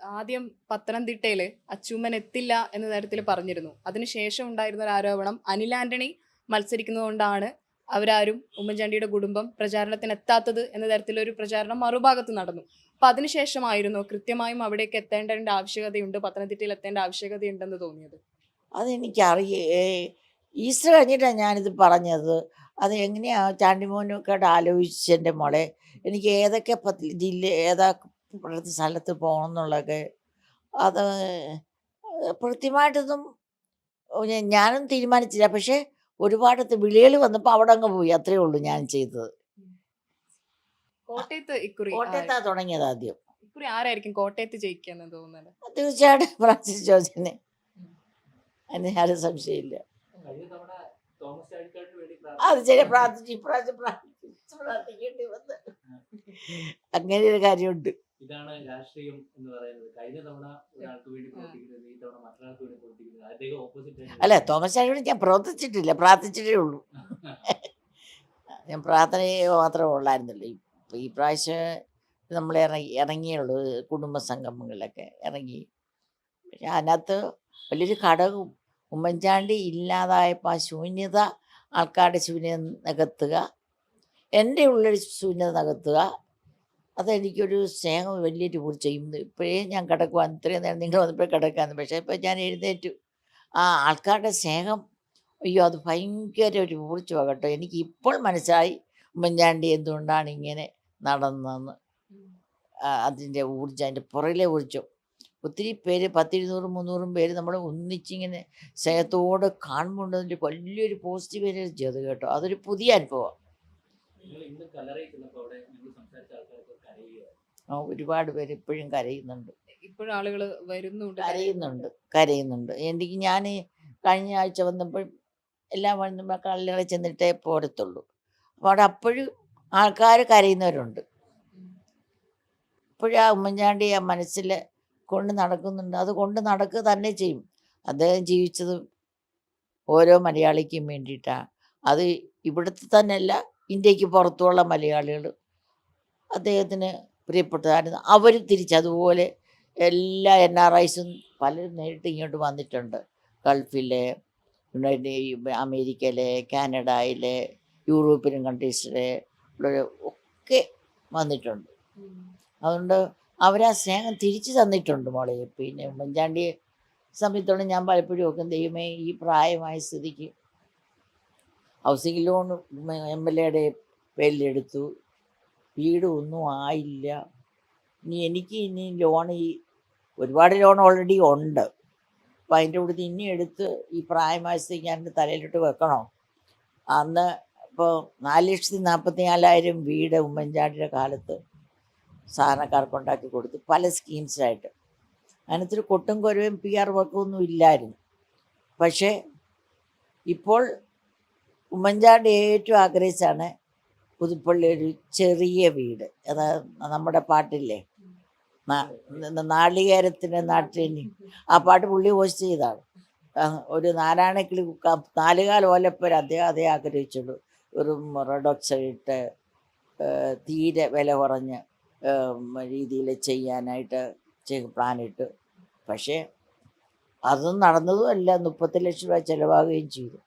ആദ്യം പത്തനംതിട്ടയിൽ അച്ചൂമ്മൻ എത്തില്ല എന്ന തരത്തിൽ പറഞ്ഞിരുന്നു. അതിനുശേഷം ഉണ്ടായിരുന്ന ഒരു ആരോപണം അനിൽ ആന്റണി മത്സരിക്കുന്നതുകൊണ്ടാണ് അവരാരും ഉമ്മൻചാണ്ടിയുടെ കുടുംബം പ്രചാരണത്തിന് എത്താത്തത് എന്ന തരത്തിലൊരു പ്രചാരണം മറുഭാഗത്ത് നടന്നു. അപ്പൊ അതിനുശേഷമായിരുന്നു കൃത്യമായും അവിടേക്ക് എത്തേണ്ടതിന്റെ ആവശ്യകതയുണ്ട് പത്തനംതിട്ടയിൽ എത്തേണ്ട ആവശ്യകതയുണ്ടെന്ന് തോന്നിയത്. അറിയേ ഈസ്റ്റർ കഴിഞ്ഞിട്ടാണ് ഞാനിത് പറഞ്ഞത്. അത് എങ്ങനെയാ ചാണ്ടിമോനൊക്കെ ആലോചിച്ചെന്റെ മോളെ? എനിക്ക് ഏതൊക്കെ ജില്ല ഏതാ ഇവിടുത്തെ സ്ഥലത്ത് പോകണം എന്നുള്ളതൊക്കെ അത് കൃത്യമായിട്ടൊന്നും ഞാനും തീരുമാനിച്ചില്ല. പക്ഷേ ഒരുപാട് വിളികൾ വന്നപ്പോൾ അവിടെ അങ്ങ് പോയി. അത്രയേ ഉള്ളൂ ഞാൻ ചെയ്തത്. കോട്ടയത്ത് ഇക്കുറി കോട്ടയത്താ തുടങ്ങിയത് ആദ്യം. ഇക്കുറി ആരായിരിക്കും കോട്ടയത്ത് ജയിക്കാന്ന് തോന്നുന്നത് തീർച്ചയായിട്ടും ഫ്രാൻസിസ് ജോർജിനെ. അതിന് ആരും സംശയമില്ല അത് ശരി പ്രാർത്ഥിച്ചു ഇപ്രാവശ്യം പ്രാർത്ഥിച്ചു പ്രാർത്ഥിക്കേണ്ടി വന്ന്. അങ്ങനെ ഒരു കാര്യമുണ്ട്. ഇതാണ് രാഷ്ട്രീയം എന്ന് പറയുന്നത്. കഴിഞ്ഞ തവണ ഒരാൾക്ക് വേണ്ടി പ്രവർത്തിക്കുന്നത് ഈ തവണ മറ്റൊരാൾക്ക് വേണ്ടി പ്രവർത്തിക്കുന്നത്. അദ്ദേഹം ഓപ്പോസിറ്റ് അല്ല തോമസ് ചാണ്ടി ഞാൻ പ്രവർത്തിച്ചിട്ടില്ല പ്രാർത്ഥിച്ചിട്ടേ ഉള്ളൂ. ഞാൻ പ്രാർത്ഥന മാത്രമേ ഉള്ളായിരുന്നുള്ളൂ. ഇപ്പം ഈ പ്രാവശ്യം നമ്മൾ ഇറങ്ങി ഇറങ്ങിയുള്ളൂ. കുടുംബ സംഗമങ്ങളിലൊക്കെ ഇറങ്ങി. പക്ഷെ അതിനകത്ത് വലിയൊരു ഘടകവും ഉമ്മൻചാണ്ടി ഇല്ലാതായപ്പോൾ ആ ശൂന്യത ആൾക്കാരുടെ ശൂന്യത നികത്തുക എന്റെ ഉള്ളിൽ ശൂന്യത നികത്തുക അതെനിക്കൊരു സ്നേഹം വലിയൊരു ടൂർ ചെയ്യുന്നത് ഇപ്പോഴേ ഞാൻ കിടക്കുവാൻ ഇത്രയും നേരം നിങ്ങൾ വന്നപ്പോഴേ കിടക്കാന്ന്. പക്ഷേ ഇപ്പോൾ ഞാൻ എഴുന്നേറ്റു. ആ ആൾക്കാരുടെ സ്നേഹം അയ്യോ അത് ഭയങ്കര ഒരു ഊർജമാണ് കേട്ടോ. എനിക്ക് ഇപ്പോൾ മനസ്സിലായി ഉമ്മൻചാണ്ടി എന്തുകൊണ്ടാണ് ഇങ്ങനെ നടന്നതെന്ന്. അതിന്റെ ഊർജം അതിന്റെ പുറകിലെ ഊർജം. ഒത്തിരി പേര് പത്തിരുന്നൂറും മുന്നൂറും പേര് നമ്മൾ ഒന്നിച്ചിങ്ങനെ സ്നേഹത്തോടെ കാണുമ്പോൾ അതിന്റെ വലിയൊരു പോസിറ്റീവ് എനർജി അത് കേട്ടോ. അതൊരു പുതിയ അനുഭവം നിങ്ങൾ ഇന്ന് കല്ലറയിൽ ചെന്നപ്പോൾ അവിടെ നിങ്ങൾ സംസാരിച്ച ആൾക്കാരൊക്കെ കരയുകയാണ് ആ, ഒരുപാട് പേര് ഇപ്പോഴും കരയുന്നുണ്ട്. ഇപ്പോഴും ആളുകൾ വരുന്നുണ്ട് കരയുന്നുണ്ട്. കരയുന്നുണ്ട് എനിക്ക് ഞാൻ കഴിഞ്ഞ ആഴ്ച വന്നപ്പോൾ എല്ലാം വന്ന് കല്ലിറ ചെന്നിട്ടേ പോരത്തുള്ളൂ. അപ്പോൾ അവിടെ അപ്പോഴും ആൾക്കാർ കരയുന്നവരുണ്ട്. ഇപ്പോഴും ആ ഉമ്മൻചാണ്ടി ആ മനസ്സിൽ കൊണ്ട് നടക്കുന്നുണ്ട്. അത് കൊണ്ട് നടക്കുക തന്നെ ചെയ്യും. അദ്ദേഹം ജീവിച്ചത് ഓരോ മലയാളിക്കും വേണ്ടിയിട്ടാണ് അത് ഇവിടുത്തെ തന്നെയല്ല ഇന്ത്യയ്ക്ക് പുറത്തുള്ള മലയാളികൾ. അദ്ദേഹത്തിന് പ്രിയപ്പെട്ടതായിരുന്നു. അവർ തിരിച്ചതുപോലെ എല്ലാ എൻ ആർ ഐസും പലരും നേരിട്ട് ഇങ്ങോട്ട് വന്നിട്ടുണ്ട്. ഗൾഫിലെ യുണൈറ്റഡ് അമേരിക്കയിലെ കാനഡയിലെ യൂറോപ്യൻ കൺട്രീസിലെ ഒക്കെ വന്നിട്ടുണ്ട്. അതുകൊണ്ട് അവരാ സ്നേഹം തിരിച്ചു തന്നിട്ടുണ്ട് മോളെ. പിന്നെ ഉമ്മൻചാണ്ടി സമയത്തോളം ഞാൻ പലപ്പോഴും ഒക്കെ ദൈവമേ ഈ പ്രായമായ സ്ഥിതിക്ക് ഹൗസിംഗ് ലോൺ എം എൽ എയുടെ പേരിലെടുത്തു. വീട് ഒന്നും ആയില്ല. ഇനി എനിക്ക് ഇനി ലോൺ ഈ ഒരുപാട് ലോൺ ഓൾറെഡി ഉണ്ട്. അപ്പം അതിന്റെ കൂടെ ഇനി എടുത്ത് ഈ പ്രായമാസത്തേക്ക് ഞാൻ തലയിലിട്ട് വെക്കണോ? അന്ന് ഇപ്പോൾ നാല് ലക്ഷത്തി നാൽപ്പത്തി നാലായിരം വീട് ഉമ്മൻചാണ്ടിയുടെ കാലത്ത് സാധാരണക്കാർക്ക് ഉണ്ടാക്കി കൊടുത്തു പല സ്കീംസായിട്ട്. അതിനകത്തൊരു കൊട്ടും കൊരവും പി ആർ വർക്കൊന്നും ഇല്ലായിരുന്നു. പക്ഷേ ഇപ്പോൾ ഉമ്മൻചാണ്ടി ഏറ്റവും ആഗ്രഹിച്ചാണ് പുതുപ്പള്ളി ഒരു ചെറിയ വീട്. അതാ നമ്മുടെ പാട്ടില്ലേ? നാളികേരത്തിന്റെ നാട്ടിനി. ആ പാട്ട് പുള്ളി പോസ്റ്റ് ചെയ്താണ്. ഒരു നാരായണക്കിളി നാലുകാല ഓലപ്പേര് അദ്ദേഹം അതേ ആഗ്രഹിച്ചുള്ളൂ. ഒരു റെഡോക്സ് ഇട്ട് തീരെ വില കുറഞ്ഞ് രീതിയിൽ ചെയ്യാനായിട്ട് പ്ലാൻ ഇട്ട് പക്ഷേ അതും നടന്നതും അല്ല. മുപ്പത്തി ലക്ഷം രൂപ ചിലവാകുകയും ചെയ്തു.